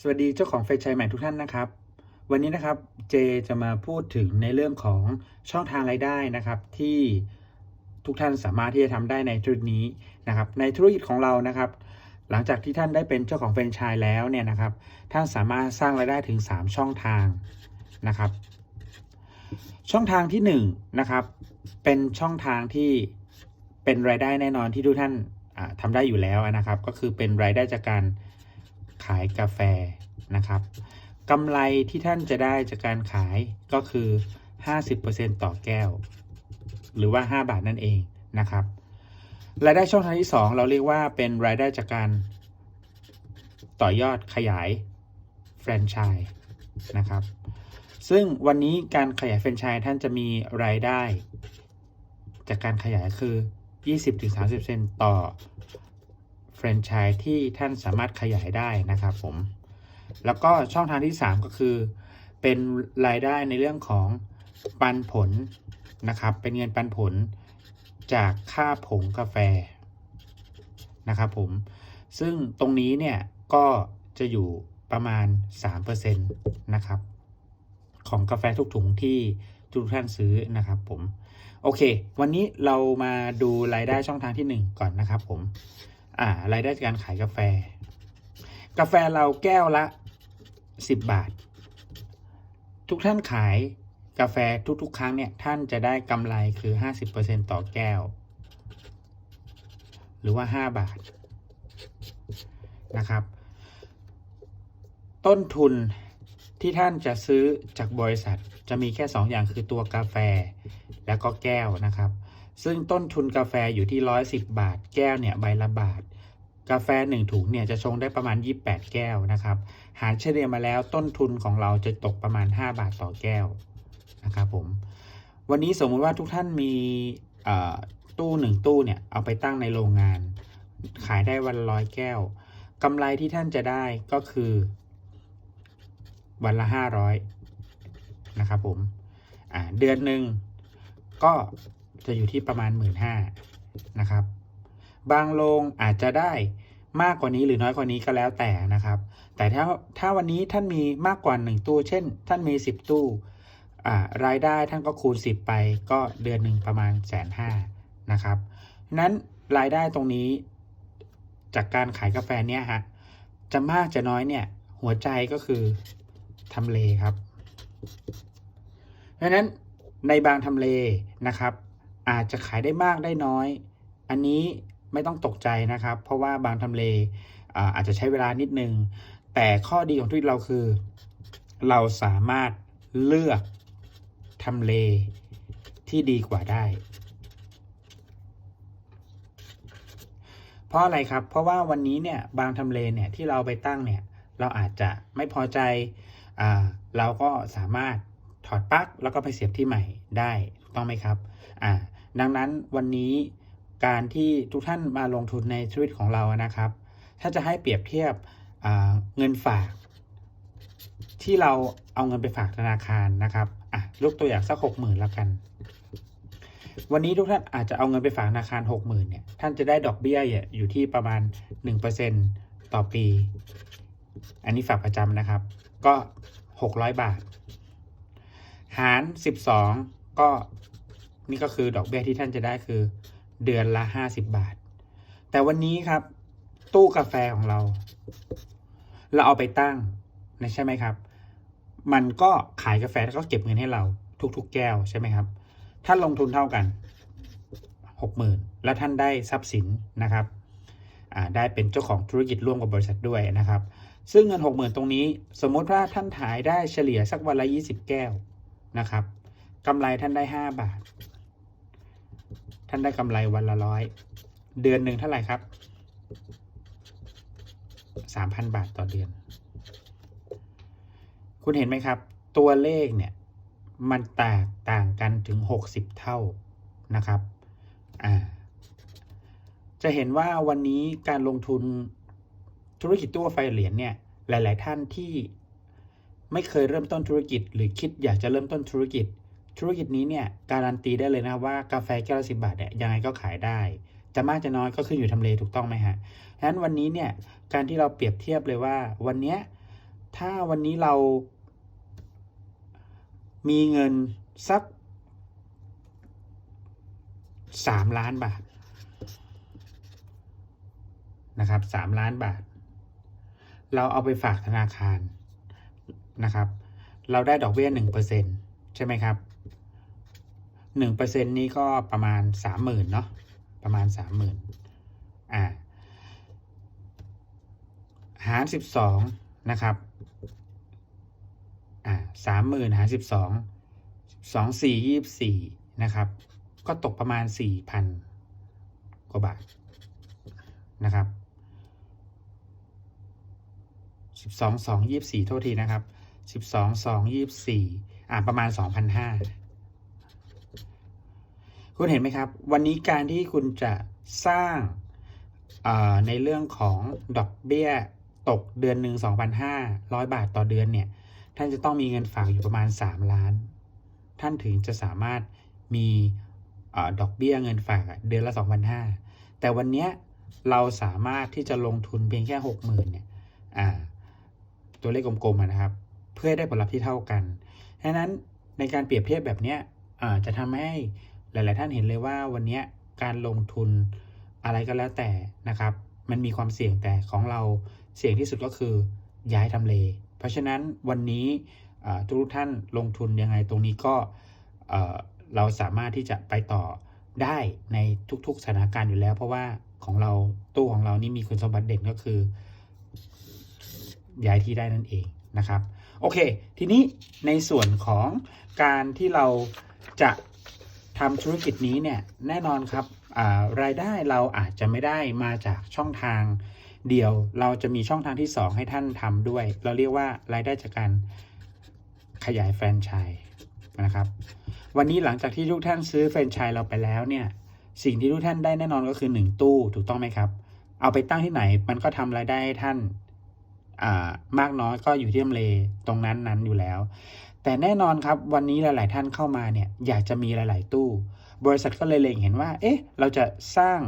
สวัสดีเจ้าของเฟซชัยใหม่ทุกท่านนะครับ วันนี้นะครับเจจะมาพูดถึงในเรื่องของช่องทางรายได้นะครับ ที่ทุกท่านสามารถที่จะทำได้ในธุรกิจนี้นะครับ ในธุรกิจของเรานะครับ หลังจากที่ท่านได้เป็นเจ้าของแฟรนไชส์แล้วเนี่ยนะครับ ท่านสามารถสร้างรายได้ถึง 3 ช่องทางนะครับ ช่องทางที่1นงนะครับเป็นช่องทางที่เป็นรายได้แน่นอนที่ทุกท่านอ่าทำได้อยู่แล้วนะครับ ก็คือเป็นรายได้จากการ ขายกาแฟนะครับกำไรที่ท่านจะได้จากการขายก็คือ 50%ต่อแก้ว หรือว่า 5 บาทนั่นเองนะครับรายได้ช่องทางที่ 2 เราเรียกว่าเป็นรายได้จากการต่อยอดขยายแฟรนไชส์นะครับ ซึ่งวันนี้การขยายแฟรนไชส์ท่านจะมีรายได้ จากการขยายคือ 20-30%ต่อ รนไชส์ที่ท่านสามารถขยายได้นะครับผม แล้วก็ช่องทางที่ 3 ก็คือ เป็นรายได้ในเรื่องของปันผลนะครับ เป็นเงินปันผลจากค่าผงกาแฟนะครับผม ซึ่งตรงนี้เนี่ยก็จะอยู่ประมาณ 3%นะครับ ของกาแฟทุกถุงที่ทุกท่านซื้อนะครับผม โอเค วันนี้เรามาดูรายได้ช่องทางที่ 1 ก่อนนะครับผม อ่ารายได้จากการขายกาแฟ กาแฟเราแก้วละ 10 บาท ทุกท่านขายกาแฟทุกๆ ครั้งเนี่ยท่านจะได้กำไรคือ 50%ต่อแก้ว หรือว่า 5 บาทนะครับ ต้นทุนที่ท่านจะซื้อจากบริษัทจะมีแค่ 2 อย่างคือตัวกาแฟ แล้วก็แก้วนะครับ ซึ่งต้นทุนกาแฟอยู่ที่ 110 บาท แก้วเนี่ยใบละบาท กาแฟ 1 ถุงเนี่ยจะชงได้ประมาณ 28 แก้วนะครับ หารเฉลี่ยมาแล้วต้นทุนของเราจะตกประมาณ 5 บาทต่อแก้วนะครับผม วันนี้สมมุติว่าทุกท่านมีตู้หนึ่งตู้เนี่ยเอาไปตั้งในโรงงาน ขายได้วันร้อยแก้วกำไรที่ท่านจะได้ก็คือ วันละ 500นะครับผมเดือนหนึ่งก็ จะอยู่ที่ประมาณ 1 5ื่นนะครับ บางโรงอาจจะได้มากกว่านี้หรือน้อยกว่านี้ก็แล้วแต่นะครับ แต่ถ้าถ้าวันนี้ท่านมีมากกว่า 1 ตู้ เช่น ท่านมี 10 ตู้รายได้ท่านก็คูณ 10 ไปก็เดือนหนึ่งประมาณแสนห้านะครับนั้นรายได้ตรงนี้ จากการขายกาแฟเนี่ยฮะจะมากจะน้อยเนี่ย หัวใจก็คือทำเลครับ เพราะนั้นในบางทำเลนะครับ อาจจะขายได้มากได้น้อย อันนี้ไม่ต้องตกใจนะครับ เพราะว่าบางทำเลอาจจะใช้เวลานิดนึง แต่ข้อดีของธุรกิจเราคือ เราสามารถเลือกทำเลที่ดีกว่าได้ เพราะอะไรครับ เพราะว่าวันนี้เนี่ยบางทำเลเนี่ยที่เราไปตั้งเนี่ยเราอาจจะไม่พอใจอเราก็สามารถถอดปลั๊กแล้วก็ไปเสียบที่ใหม่ได้ต้องไหมครับอ่า ดังนั้นวันนี้การที่ทุกท่านมาลงทุนในธุรกิจของเรานะครับ ถ้าจะให้เปรียบเทียบเงินฝาก ที่เราเอาเงินไปฝากธนาคารนะครับอะยกตัวอย่างสักหกหมื่นแล้วกัน วันนี้ทุกท่านอาจจะเอาเงินไปฝากธนาคารหกหมื่นเนี่ยท่านจะได้ดอกเบี้ยอยู่ที่ประมาณหนึ่งเปอร์เซ็นต่อปี อันนี้ฝากประจำนะครับ ก็หกร้อยบาท หารสิบสองก็ นี่ก็คือดอกเบี้ยที่ท่านจะได้คือ เดือนละห้าสิบบาท แต่วันนี้ครับ ตู้กาแฟของเรา เราเอาไปตั้งนะใช่ไหมครับ มันก็ขายกาแฟแล้วก็เก็บเงินให้เรา ทุกๆ แก้วใช่ไหมครับท่านลงทุนเท่ากันหกหมื่นแล้วท่านได้ทรัพย์สินนะครับได้เป็นเจ้าของธุรกิจร่วมกับบริษัทด้วยนะครับ ซึ่งเงินหกหมื่นตรงนี้ สมมติว่าท่านขายได้เฉลี่ยสักวันละยี่สิบแก้วนะครับกำไรท่านได้ห้าบาทานได้กำไรวันละร้อยเดือนหนึ่งเท่าไหร่ครับสามพันบาทต่อเดือน คุณเห็นไหมครับ ตัวเลขเนี่ย มันแตกต่างกันถึง60เท่านะครับอ่าจะเห็นว่าวันนี้การลงทุนธุรกิจตู้ไฟเหรียญเนี่ย หลาย ๆ ท่านที่ไม่เคยเริ่มต้นธุรกิจ หรือคิดอยากจะเริ่มต้นธุรกิจ ธุรกิจนี้เนี่ยการันตีได้เลยนะว่ากาแฟแก้วละสิบาทเนี่ยยังไงก็ขายได้จะมากจะน้อยก็ขึ้นอยู่ทำเลถูกต้องไหมฮะฉะนั้นวันนี้เนี่ยการที่เราเปรียบเทียบเลยว่าวันนี้ถ้าวันนี้เรา มีเงินสักสามล้านบาทนะครับสามล้านบาท เราเอาไปฝากธนาคารนะครับ เราได้ดอกเบี้ยหนึ่งเปอร์เซ็นใช่ไหมครับ หนึ่งเปอร์เซ็นนี้ก็ประมาณสามหมื่นเนาะประมาณสามหมื่นอ่าหารสิบสองนะครับอ่าสามหมื่นหารสิบสองสองสี่ยี่สิบสี่นะครับ ก็ตกประมาณสี่พันกว่าบาทนะครับสิบสองสองยี่สี่โทษทีนะครับสิบสองสองยี่สี่อ่าประมาณสองพันห้า คุณเห็นไหมครับ วันนี้การที่คุณจะสร้างในเรื่องของดอกเบี้ยตกเดือนหนึ่ง2,500 บาทต่อเดือนเนี่ย ท่านจะต้องมีเงินฝากอยู่ประมาณ 3 ล้าน ท่านถึงจะสามารถมีอดอกเบี้ยเงินฝากเดือนละ 2,500 แต่วันนี้เราสามารถที่จะลงทุนเพียงแค่ 60,000เนี่ยตัวเลขกลมๆนะครับ เพื่อได้ผลลัพธ์ที่เท่ากันดังนั้นในการเปรียบเทียบแบบนี้จะทำให้ หลาย ๆ ท่านเห็นเลยว่าวันนี้การลงทุนอะไรก็แล้วแต่นะครับ มันมีความเสี่ยงแต่ของเราเสี่ยงที่สุดก็คือย้ายทำเล เพราะฉะนั้นวันนี้ทุกท่านลงทุนยังไงตรงนี้ก็เราสามารถที่จะไปต่อได้ในทุก ๆ สถานการณ์อยู่แล้ว เพราะว่าของเราตู้ของเรานี่มีคุณสมบัติเด่นก็คือ ย้ายที่ได้นั่นเองนะครับ โอเค ทีนี้ในส่วนของการที่เราจะ ทำธุรกิจนี้เนี่ยแน่นอนครับรายได้เราอาจจะไม่ได้มาจากช่องทางเดียว เราจะมีช่องทางที่ 2 ให้ท่านทำด้วย เราเรียกว่ารายได้จากการขยายแฟรนไชส์นะครับ วันนี้หลังจากที่ทุกท่านซื้อแฟรนไชส์เราไปแล้วเนี่ยสิ่งที่ทุกท่านได้แน่นอนก็คือ 1 ตู้ถูกต้องไหมครับ เอาไปตั้งที่ไหนมันก็ทำรายได้ให้ท่านมากน้อยก็อยู่ที่ทำเลตรงนั้นนั้นอยู่แล้ว แต่แน่นอนครับวันนี้หลาย ๆ ท่านเข้ามาเนี่ยอยากจะมีหลาย ๆ ตู้ บริษัทก็เลยเล็งเห็นว่า เอ๊ะ เราจะสร้าง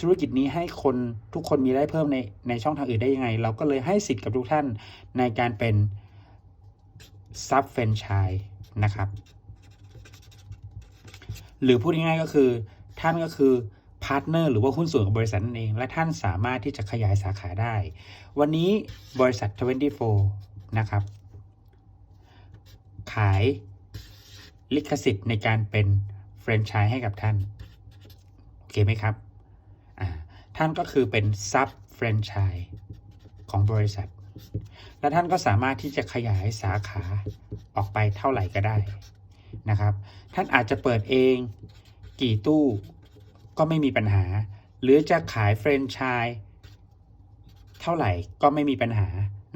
ธุรกิจนี้ให้คนทุกคนมีได้เพิ่มในในช่องทางอื่นได้ยังไง เราก็เลยให้สิทธิ์กับทุกท่านในการเป็นซับเฟนชายนะครับ หรือพูดง่ายๆก็คือท่านก็คือพาร์ทเนอร์หรือว่าหุ้นส่วนกับบริษัทนั่นเอง และท่านสามารถที่จะขยายสาขาได้ วันนี้บริษัท 24 นะครับ ขายลิขสิทธิ์ในการเป็นแฟรนไชส์ให้กับท่าน โอเคไหมครับท่านก็คือเป็นซับแฟรนไชส์ของบริษัท และท่านก็สามารถที่จะขยายสาขาออกไปเท่าไหร่ก็ได้นะครับ ท่านอาจจะเปิดเองกี่ตู้ก็ไม่มีปัญหา หรือจะขายแฟรนไชส์เท่าไหร่ก็ไม่มีปัญหา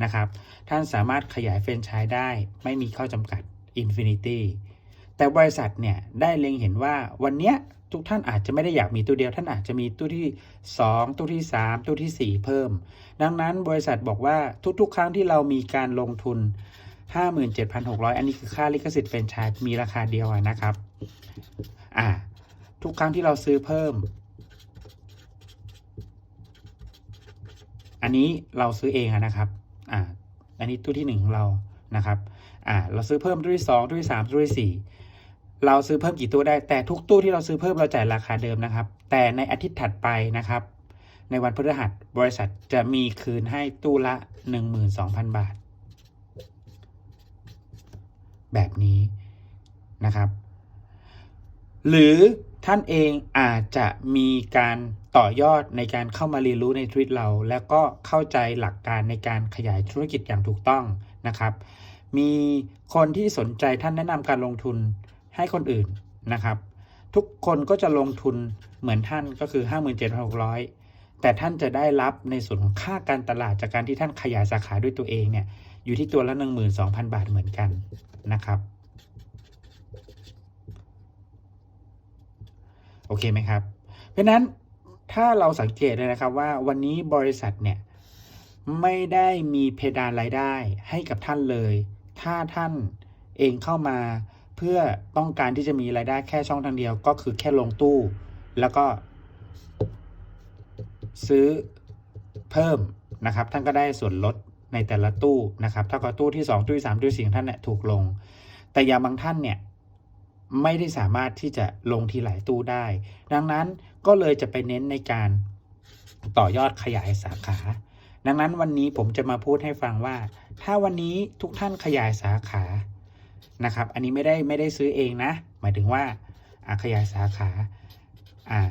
นะครับ ท่านสามารถขยายแฟรนไชส์ได้ ไม่มีข้อจำกัด Infinity แต่บริษัทเนี่ยได้เล็งเห็นว่าวันเนี้ยทุกท่านอาจจะไม่ได้อยากมีตู้เดียว ท่านอาจจะมีตู้ที่ 2 ตู้ที่ 3 ตู้ที่ 4 เพิ่ม ดังนั้นบริษัทบอกว่าทุกๆ ครั้งที่เรามีการลงทุน 57,600 อันนี้คือค่าลิขสิทธิ์แฟรนไชส์มีราคาเดียวนะครับอ่าทุกครั้งที่เราซื้อเพิ่ม อันนี้เราซื้อเองนะครับ อ่าอันนี้ตู้ที่ 1 ของเรานะครับอ่าเราซื้อเพิ่มตู้ที่2ตู้ที่3ตู้ที่4เราซื้อเพิ่มกี่ตู้ได้แต่ทุกตู้ที่เราซื้อเพิ่มเราจ่ายราคาเดิมนะครับ แต่ในอาทิตย์ถัดไปนะครับ ในวันพฤหัสบริษัทจะมีคืนให้ตู้ละ 12,000 บาท แบบนี้นะครับ หรือ ท่านเองอาจจะมีการต่อยอดในการเข้ามาเรียนรู้ในทวิตเรา แล้วก็เข้าใจหลักการในการขยายธุรกิจอย่างถูกต้องนะครับ มีคนที่สนใจท่านแนะนำการลงทุนให้คนอื่นนะครับ ทุกคนก็จะลงทุนเหมือนท่านก็คือ 57,600 แต่ท่านจะได้รับในส่วนของค่าการตลาดจากการที่ท่านขยายสาขาด้วยตัวเองเนี่ยอยู่ที่ตัวละ 12,000 บาทเหมือนกันนะครับ โอเคไหมครับ เพราะนั้นถ้าเราสังเกตเลยนะครับว่าวันนี้บริษัทเนี่ยไม่ได้มีเพดานรายได้ให้กับท่านเลย ถ้าท่านเองเข้ามาเพื่อต้องการที่จะมีรายได้แค่ช่องทางเดียวก็คือแค่ลงตู้ แล้วก็ ซื้อเพิ่มนะครับ ท่านก็ได้ส่วนลดในแต่ละตู้นะครับเท่ากับตู้ที่ 2 ตู้ที่3ตู้ที่4ของท่านเนี่ยถูกลง แต่อย่างบางท่านเนี่ย ไม่ได้สามารถที่จะลงทีหลายตู้ได้ ดังนั้นก็เลยจะไปเน้นในการต่อยอดขยายสาขา ดังนั้นวันนี้ผมจะมาพูดให้ฟังว่า ถ้าวันนี้ทุกท่านขยายสาขานะครับ อันนี้ไม่ได้ไม่ได้ซื้อเองนะ หมายถึงว่าขยายสาขาอ่า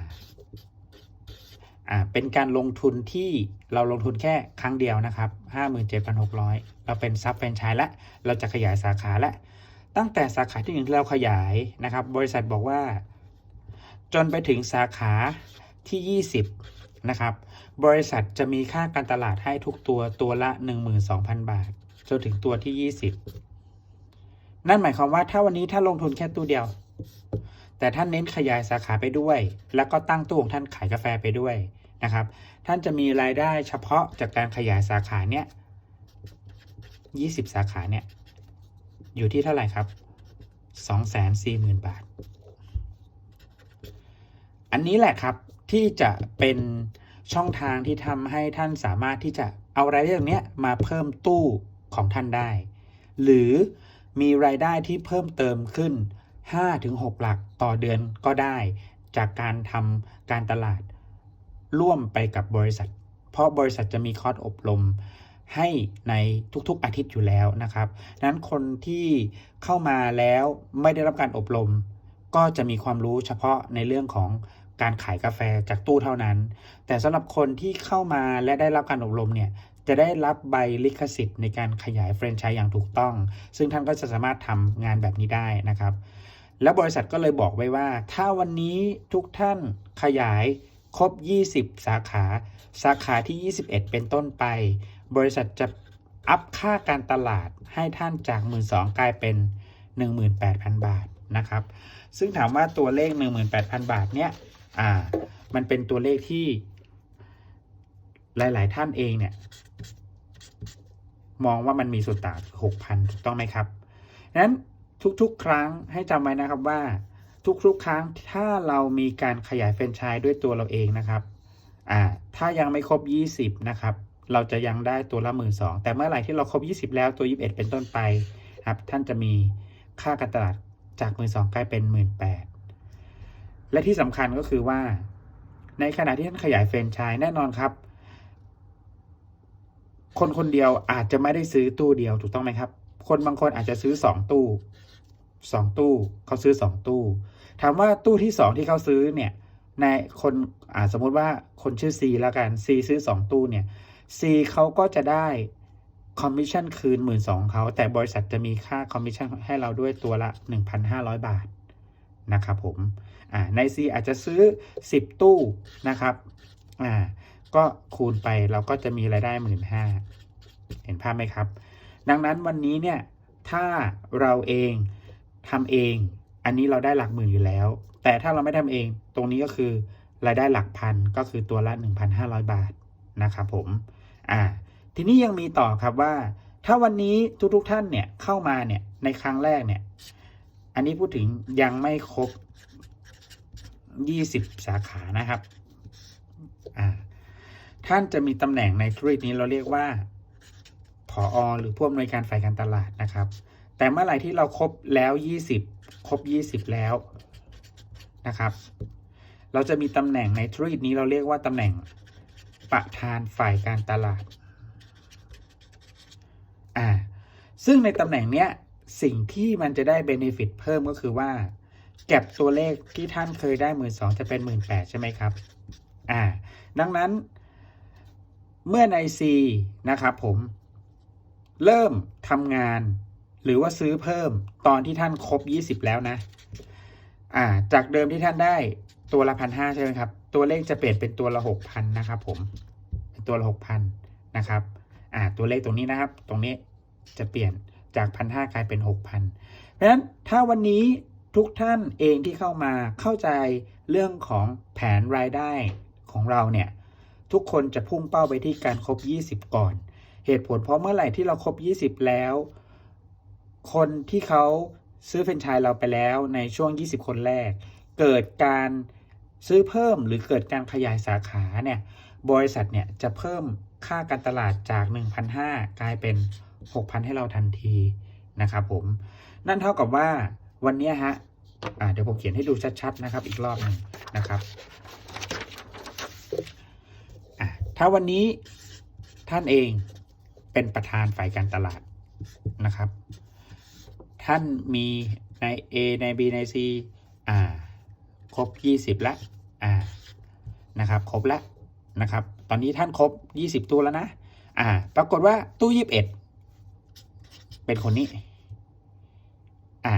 อ่าเป็นการลงทุนที่เราลงทุนแค่ครั้งเดียวนะครับ 57,600 เราเป็นซับแฟรนไชส์และ เราจะขยายสาขาและ ตั้งแต่สาขาที่หนึ่งเราขยายนะครับ บริษัทบอกว่า จนไปถึงสาขาที่ 20 นะครับ บริษัทจะมีค่าการตลาดให้ทุกตัวตัวละ 12,000 บาท จนถึงตัวที่ 20 นั่นหมายความว่าถ้าวันนี้ถ้าลงทุนแค่ตู้เดียว แต่ท่านเน้นขยายสาขาไปด้วย แล้วก็ตั้งตู้ของท่านขายกาแฟไปด้วยนะครับ ท่านจะมีรายได้เฉพาะจากการขยายสาขาเนี่ย20 สาขาเนี่ย อยู่ที่เท่าไหร่ครับ 240,000 บาท อันนี้แหละครับที่จะเป็นช่องทางที่ทำให้ท่านสามารถที่จะเอารายได้ตรงเนี้ยมาเพิ่มตู้ของท่านได้ หรือมีรายได้ที่เพิ่มเติมขึ้น 5-6 หลักต่อเดือนก็ได้ จากการทำการตลาดร่วมไปกับบริษัท เพราะบริษัทจะมีคอร์สอบรม ให้ในทุกๆอาทิตย์อยู่แล้วนะครับนั้นคนที่เข้ามาแล้วไม่ได้รับการอบรม ก็จะมีความรู้เฉพาะในเรื่องของการขายกาแฟจากตู้เท่านั้น แต่สำหรับคนที่เข้ามาและได้รับการอบรมเนี่ยจะได้รับใบลิขสิทธิ์ในการขยายแฟรนไชส์อย่างถูกต้อง ซึ่งท่านก็จะสามารถทำงานแบบนี้ได้นะครับ แล้วบริษัทก็เลยบอกไว้ว่า ถ้าวันนี้ทุกท่านขยาย ครบ 20 สาขา สาขาที่ 21 เป็นต้นไป บริษัทจะอัพค่าการตลาดให้ท่านจาก 1 2ื่นกลายเป็น 18,000 บาทนะครับ ซึ่งถามว่าตัวเลข 18,000 บาทเนี่ยอ่ามันเป็นตัวเลขที่หลาย ๆ ท่านเองเนี่ย มองว่ามันมีส่วนต่างหกพันถูกต้องไหมครับนั้นทุกๆ ครั้งให้จำไว้นะครับว่า ทุกๆ ครั้งถ้าเรามีการขยายแฟรนไชส์ด้วยตัวเราเองนะครับอ่าถ้ายังไม่ครบ 20 นะครับ เราจะยังได้ตัวละ1 2ื่นสองแต่เมื่อไหร่ที่เราครบ 20 แล้วตัว 21 เป็นต้นไปครับท่านจะมีค่าการตลาดจาก1 2ื่นสองกลายเป็น1 8ื่นและที่สำคัญก็คือว่า ในขณะที่ท่านขยายแฟรนไชส์แน่นอนครับ คนคนเดียวอาจจะไม่ได้ซื้อตู้เดียวถูกต้องไหมครับ คนบางคนอาจจะซื้อ 2 ตู้ 2 ตู้เขาซื้อ 2 ตู้ ถามว่าตู้ที่ 2 ที่เขาซื้อเนี่ยในคนอ่าสมมุติว่าคนชื่อ C แล้วกัน C ซื้อ 2 ตู้เนี่ย C เขาก็จะได้คอมมิชชั่นคืน 1 2ื่นเขาแต่บริษัทจะมีค่าคอมมิชชั่นให้เราด้วยตัวละ 1,500 บาทนะครับผมอ่าใน C อาจจะซื้อ 10 ตู้นะครับอ่าก็คูณไปเราก็จะมีรายได้ 15,000เห็นภาพไหมครับ ดังนั้นวันนี้เนี่ยถ้าเราเองทำเอง อันนี้เราได้หลักหมื่นอยู่แล้ว แต่ถ้าเราไม่ทำเอง ตรงนี้ก็คือรายได้หลักพันก็คือตัวละ 1,500 บาทนะครับผมอ่าทีนี้ยังมีต่อครับว่า ถ้าวันนี้ทุกๆทท่านเนี่ยเข้ามาเนี่ยในครั้งแรกเนี่ย อันนี้พูดถึงยังไม่ครบ 20 สาขานะครับอ่าท่านจะมีตำแหน่งในธุรกิจนี้เราเรียกว่าผออหรือผู้อำนวยการฝ่ายการตลาดนะครับ แต่เมื่อไหร่ที่เราครบแล้ว 20 ครบ 20 แล้วนะครับ เราจะมีตำแหน่งในธุรกิจนี้เราเรียกว่าตำแหน่งประธานฝ่ายการตลาดอ่าซึ่งในตำแหน่งเนี้ยสิ่งที่มันจะได้เบนฟิตเพิ่มก็คือว่าแก็บตัวเลขที่ท่านเคยได้หมื่นสองจะเป็นหมื่นแปดใช่ไหมครับอ่าดังนั้น เมื่อใน C นะครับผม เริ่มทำงาน หรือว่าซื้อเพิ่มตอนที่ท่านครบ 20 แล้วนะ อ่า จากเดิมที่ท่านได้ตัวละพันห้าใช่ไหมครับ ตัวเลขจะเปลี่ยนเป็นตัวละหกพันนะครับผมเป็นตัวละหกพันนะครับ อ่า ตัวเลขตรงนี้นะครับ ตรงนี้จะเปลี่ยนจากพันห้ากลายเป็นหกพันเพราะฉะนั้นถ้าวันนี้ทุกท่านเองที่เข้ามาเข้าใจเรื่องของแผนรายได้ของเราเนี่ย ทุกคนจะพุ่งเป้าไปที่การครบ 20 ก่อน เหตุผลเพราะเมื่อไหร่ที่เราครบ 20 แล้ว คนที่เขาซื้อแฟรนไชส์เราไปแล้วในช่วง 20 คนแรก เกิดการซื้อเพิ่มหรือเกิดการขยายสาขาเนี่ยบริษัทเนี่ยจะเพิ่มค่าการตลาดจาก 1,500 กลายเป็น 6,000 ให้เราทันทีนะครับผม นั่นเท่ากับว่าวันนี้ฮะอ่าเดี๋ยวผมเขียนให้ดูชัดๆนะครับ อีกรอบหนึ่งนะครับ ถ้าวันนี้ท่านเองเป็นประธานฝ่ายการตลาดนะครับ ท่านมีใน A ใน B ใน C อ่า ครบ 20แล้วอ่านะครับ ครบแล้วนะครับ ตอนนี้ท่านครบ 20ตู้แล้วนะ อ่า ปรากฏว่าตู้ 21 เป็นคนนี้ อ่า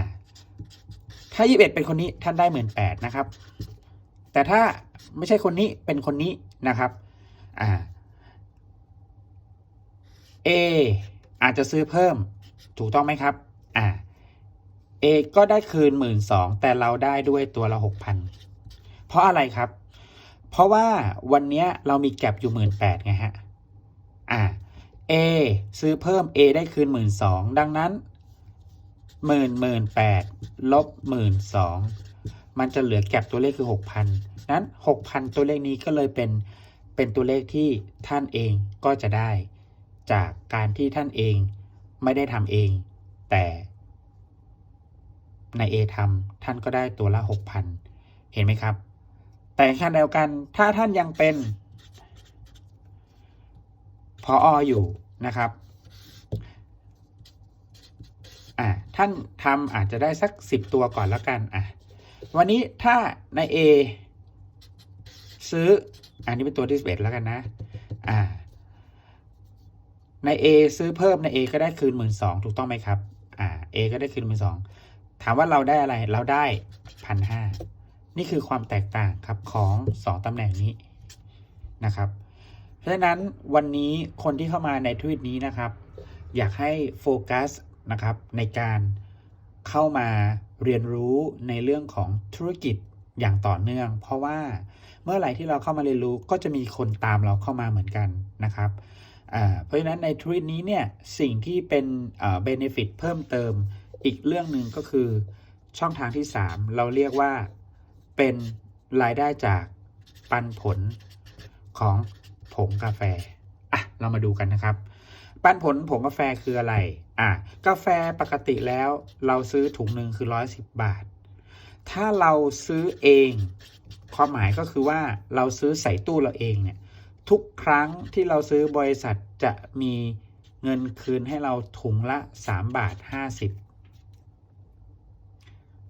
ถ้า 21 เป็นคนนี้ท่านได้หมื่นแปดนะครับ แต่ถ้าไม่ใช่คนนี้เป็นคนนี้นะครับ อ่า A อาจจะซื้อเพิ่มถูกต้องไหมครับ อ่า A ก็ได้คืนหมื่นสองแต่เราได้ด้วยตัวละหกพันเพราะอะไรครับ เพราะว่าวันนี้เรามีแก็บอยู่หมื่นแปดไงฮะ อ่า A ซื้อเพิ่ม A ได้คืนหมื่นสองดังนั้นหมื่นหมื่นแปดลบหมื่นสองมันจะเหลือแก็บตัวเลขคือหกพันนั้นหกพันตัวเลขนี้ก็เลยเป็นเป็นตัวเลขที่ท่านเองก็จะได้ จากการที่ท่านเองไม่ได้ทำเอง แต่ ใน A ทำท่านก็ได้ตัวละหกพันเห็นไหมครับ แต่ขณะเดียวกันถ้าท่านยังเป็นพอออยู่นะครับอ่าท่านทำอาจจะได้สักสิบตัวก่อนแล้วกันอะวันนี้ถ้าใน A ซื้ออันนี้เป็นตัวที่สิบเอ็ดแล้วกันนะอ่าใน A ซื้อเพิ่มใน A ก็ได้คืนหมื่นสองถูกต้องไหมครับอ่า A ก็ได้คืนหมื่นสอง ถามว่าเราได้อะไรเราได้พันห้านี่คือความแตกต่างครับของสองตำแหน่งนี้นะครับ เพราะฉะนั้นวันนี้คนที่เข้ามาในทวิตนี้นะครับ อยากให้โฟกัสนะครับในการเข้ามาเรียนรู้ในเรื่องของธุรกิจอย่างต่อเนื่อง เพราะว่าเมื่อไหร่ที่เราเข้ามาเรียนรู้ก็จะมีคนตามเราเข้ามาเหมือนกันนะครับเพราะฉะนั้นในทวิตนี้เนี่ยสิ่งที่เป็นเบนฟิตเพิ่มเติม อีกเรื่องหนึ่งก็คือช่องทางที่ 3 เราเรียกว่าเป็นรายได้จากปันผลของผงกาแฟอะเรามาดูกันนะครับ ปันผลผงกาแฟคืออะไรอะกาแฟปกติแล้วเราซื้อถุงหนึ่งคือ 110 บาท ถ้าเราซื้อเองความหมายก็คือว่าเราซื้อใส่ตู้เราเองเนี่ยทุกครั้งที่เราซื้อบริษัทจะมีเงินคืนให้เราถุงละ 3 บาท 50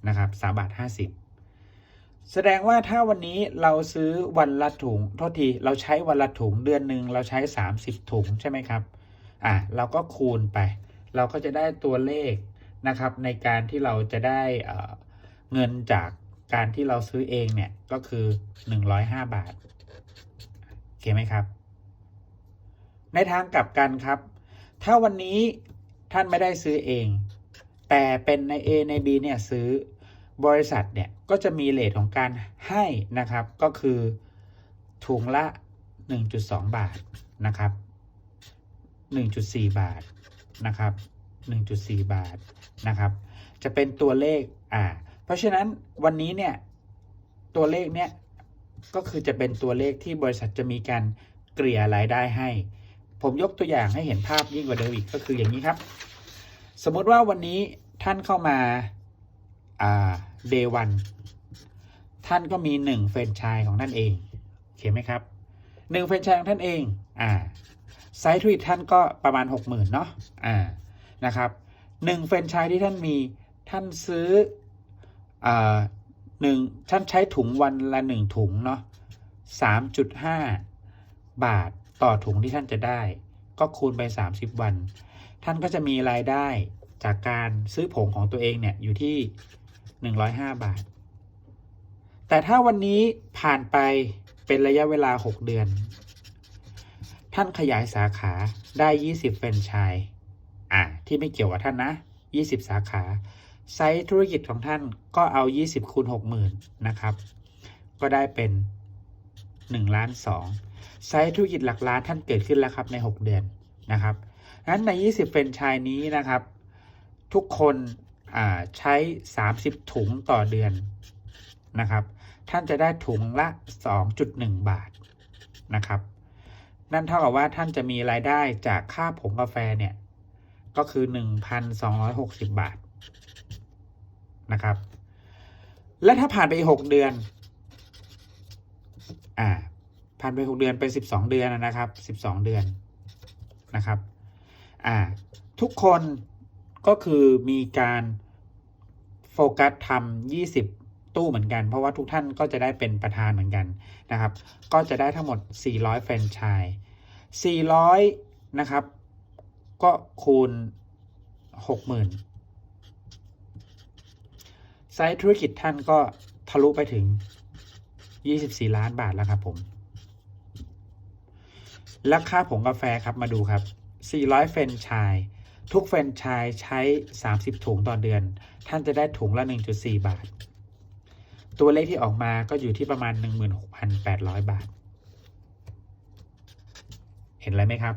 นะครับ3บาท50แสดงว่าถ้าวันนี้เราซื้อวันละถุงโทษทีเราใช้วันละถุงเดือนหนึ่งเราใช้ 30 ถุงใช่ไหมครับอะเราก็คูณไป เราก็จะได้ตัวเลขนะครับในการที่เราจะได้เเงินจากการที่เราซื้อเองเนี่ยก็คือ 105 บาทโอเคไหมครับ ในทางกลับกันครับ ถ้าวันนี้ท่านไม่ได้ซื้อเอง แต่เป็นใน A ใน B เนี่ยซื้อบริษัทเนี่ยก็จะมีเลทของการให้นะครับ ก็คือถุงละ 1.2 บาทนะครับ 1.4 บาทนะครับ 1.4 บาทนะครับ จะเป็นตัวเลขอ่าเพราะฉะนั้นวันนี้เนี่ยตัวเลขเนี่ยก็คือจะเป็นตัวเลขที่บริษัทจะมีการเกลี่ยรายได้ให้ ผมยกตัวอย่างให้เห็นภาพยิ่งกว่าเดิมอีกก็คืออย่างนี้ครับ สมมติว่าวันนี้ท่านเข้ามาอ่า day one ท่านก็มีหนึ่งเฟรนไชส์ของท่านเองโอเคไหมครับหนึ่งเฟรนไชส์ของท่านเองอ่าไซส์ทวีตท่านก็ประมาณหกหมื่นเนาะอ่านะครับหนึ่งเฟรนไชส์ที่ท่านมีท่านซื้ออ่าหนึ่งท่านใช้ถุงวันละหนึ่งถุงเนาะสามจุดห้าบาทต่อถุงที่ท่านจะได้ ก็คูณไปสามสิบวัน ท่านก็จะมีรายได้จากการซื้อผงของตัวเองเนี่ยอยู่ที่ 105 บาท แต่ถ้าวันนี้ผ่านไปเป็นระยะเวลา 6 เดือน ท่านขยายสาขาได้ 20แฟรนไชส์อะที่ไม่เกี่ยวกับท่านนะ 20 สาขาไซต์ธุรกิจของท่านก็เอา 20คูณ60,000นะครับ ก็ได้เป็น1ล้าน2ไซต์ธุรกิจหลักล้านท่านเกิดขึ้นแล้วครับใน 6 เดือนนะครับ นั้นใน 20แฟรนชส์นี้นะครับ ทุกคนใช้ 30 ถุงต่อเดือนนะครับ ท่านจะได้ถุงละ 2.1 บาทนะครับ นั่นเท่ากับว่าท่านจะมีรายได้จากค่าผงกาแฟเนี่ย ก็คือ 1,260 บาทนะครับ และถ้าผ่านไปอีก6เดือน อ่า ผ่านไป 6 เดือนเป็น 12 เดือนนะครับ 12 เดือนนะครับ อ่าทุกคนก็คือมีการโฟกัสทำ20ตู้เหมือนกัน เพราะว่าทุกท่านก็จะได้เป็นประธานเหมือนกันนะครับ ก็จะได้ทั้งหมด 400 แฟรนไชส์400 นะครับ ก็คูณ 60,000 ไซต์ธุรกิจท่านก็ทะลุไปถึง 24 ล้านบาทแล้วครับผม ราคาผงกาแฟครับมาดูครับ 400 แฟรนไชส์ทุกแฟรนไชส์ใช้ 30 ถุงต่อเดือน ท่านจะได้ถุงละ 1.4 บาท ตัวเลขที่ออกมาก็อยู่ที่ประมาณ 16,800 บาท เห็นอะไรไหมครับ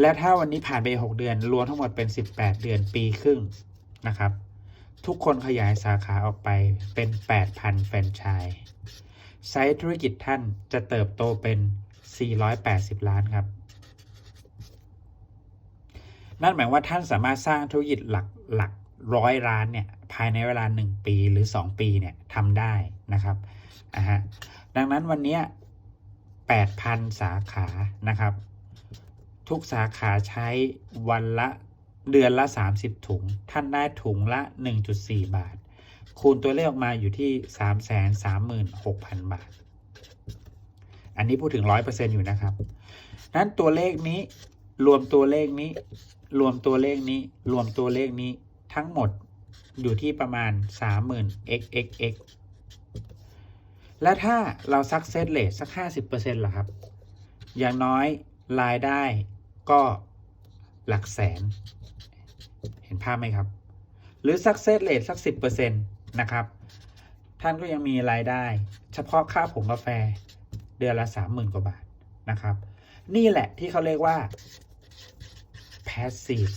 และถ้าวันนี้ผ่านไป 6 เดือน รวมทั้งหมดเป็น 18 เดือนปีครึ่งนะครับ ทุกคนขยายสาขาออกไปเป็น 8,000 แฟรนไชส์ไซต์ธุรกิจท่านจะเติบโตเป็น 480 ล้านครับ นั่นหมายว่าท่านสามารถสร้างธุรกิจหลักหลักร้อยล้านเนี่ยภายในเวลา 1 ปีหรือ 2 ปีเนี่ยทำได้นะครับอะฮะดังนั้นวันนี้8,000 สาขานะครับ ทุกสาขาใช้วันละเดือนละ 30 ถุง ท่านได้ถุงละ 1.4 บาท คูณตัวเลขออกมาอยู่ที่ 336,000 บาท อันนี้พูดถึง 100%อยู่นะครับนั้นตัวเลขนี้ รวมตัวเลขนี้ รวมตัวเลขนี้ รวมตัวเลขนี้ทั้งหมดอยู่ที่ประมาณ 30,000 xxx และถ้าเรา success rate สัก 50%ล่ะครับ อย่างน้อยรายได้ก็หลักแสน เห็นภาพไหมครับ หรือ success rate สัก 10%นะครับ ท่านก็ยังมีรายได้ เฉพาะค่าผงกาแฟเดือนละ 30,000 กว่าบาทนะครับ นี่แหละที่เขาเรียกว่า passive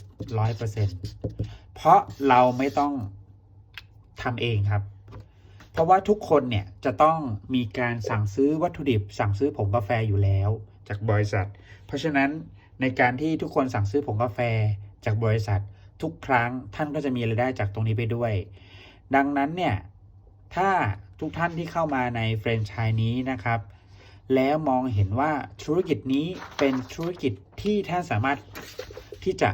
100%เพราะเราไม่ต้องทำเองครับ เพราะว่าทุกคนเนี่ยจะต้องมีการสั่งซื้อวัตถุดิบ สั่งซื้อผงกาแฟอยู่แล้ว จากบริษัท เพราะฉะนั้นในการที่ทุกคนสั่งซื้อผงกาแฟจากบริษัท ทุกครั้งท่านก็จะมีรายได้จากตรงนี้ไปด้วย ดังนั้นเนี่ยถ้าทุกท่านที่เข้ามาในแฟรนไชส์นี้นะครับ แล้วมองเห็นว่าธุรกิจนี้เป็นธุรกิจที่ท่านสามารถ ที่จะ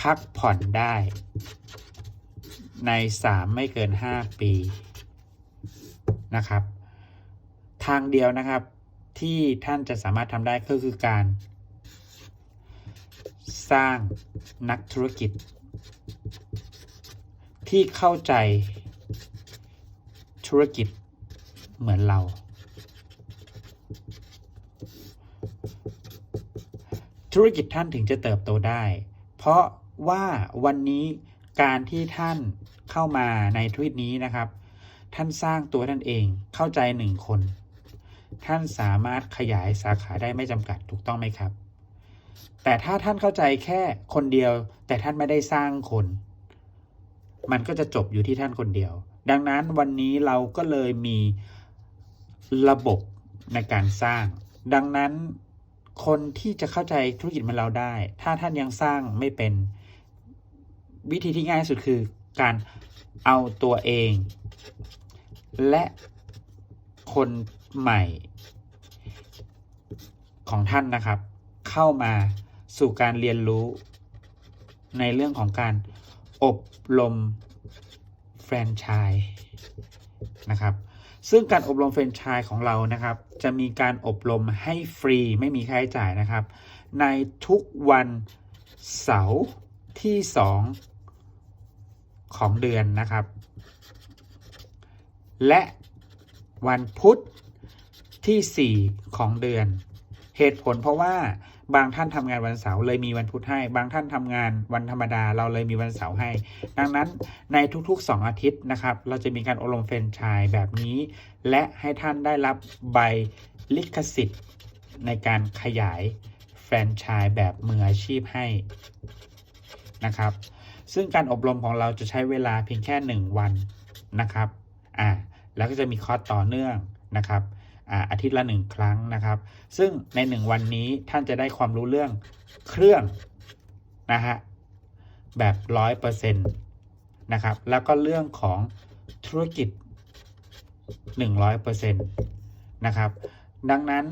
พักผ่อนได้ ใน 3 ไม่เกิน 5 ปีนะครับ ทางเดียวนะครับที่ท่านจะสามารถทำได้ก็คือการ สร้างนักธุรกิจ ที่เข้าใจธุรกิจเหมือนเรา ธุรกิจท่านถึงจะเติบโตได้ เพราะว่าวันนี้การที่ท่านเข้ามาในธุรกิจนี้นะครับ ท่านสร้างตัวท่านเองเข้าใจหนึ่งคน ท่านสามารถขยายสาขาได้ไม่จำกัดถูกต้องไหมครับ แต่ถ้าท่านเข้าใจแค่คนเดียว แต่ท่านไม่ได้สร้างคน มันก็จะจบอยู่ที่ท่านคนเดียว ดังนั้นวันนี้เราก็เลยมีระบบในการสร้าง ดังนั้น คนที่จะเข้าใจธุรกิจมันเราได้ ถ้าท่านยังสร้างไม่เป็นวิธีที่ง่ายสุดคือการเอาตัวเอง และคนใหม่ของท่านนะครับ เข้ามาสู่การเรียนรู้ในเรื่องของการอบรมแฟรนไชส์นะครับ ซึ่งการอบรมแฟรนไชส์ของเรานะครับ จะมีการอบรมให้ฟรีไม่มีค่าใช้จ่ายนะครับ ในทุกวันเสาร์ที่ 2 ของเดือนนะครับ และวันพุธที่ 4 ของเดือน เหตุผลเพราะว่า บางท่านทำงานวันเสาร์เลยมีวันพุธให้ บางท่านทำงานวันธรรมดาเราเลยมีวันเสาร์ให้ ดังนั้นในทุกๆ 2 อาทิตย์นะครับ เราจะมีการอบรมแฟรนไชส์แบบนี้ และให้ท่านได้รับใบลิขสิทธิ์ ในการขยายแฟรนไชส์แบบมืออาชีพให้นะครับ ซึ่งการอบรมของเราจะใช้เวลาเพียงแค่ 1 วันนะครับอ่าแล้วก็จะมีคอร์สต่อเนื่องนะครับ อาทิตย์ละหนึ่งครั้งนะครับ ซึ่งในหนึ่งวันนี้ท่านจะได้ความรู้เรื่องเครื่องนะฮะแบบร้อยเปอร์เซ็นต์นะครับ แล้วก็เรื่องของธุรกิจ100%นะครับ ดังนั้น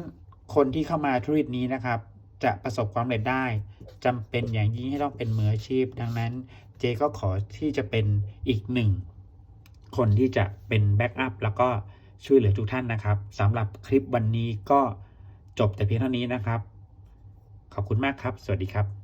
คนที่เข้ามาธุรกิจนี้นะครับ จะประสบความสำเร็จได้จำเป็นอย่างยิ่งให้ต้องเป็นมืออาชีพ ดังนั้นเจก็ขอที่จะเป็นอีกหนึ่งคนที่จะเป็นแบ็กอัพแล้วก็ ช่วยเหลือทุกท่านนะครับสำหรับคลิปวันนี้ก็จบแต่เพียงเท่านี้นะครับ ขอบคุณมากครับ สวัสดีครับ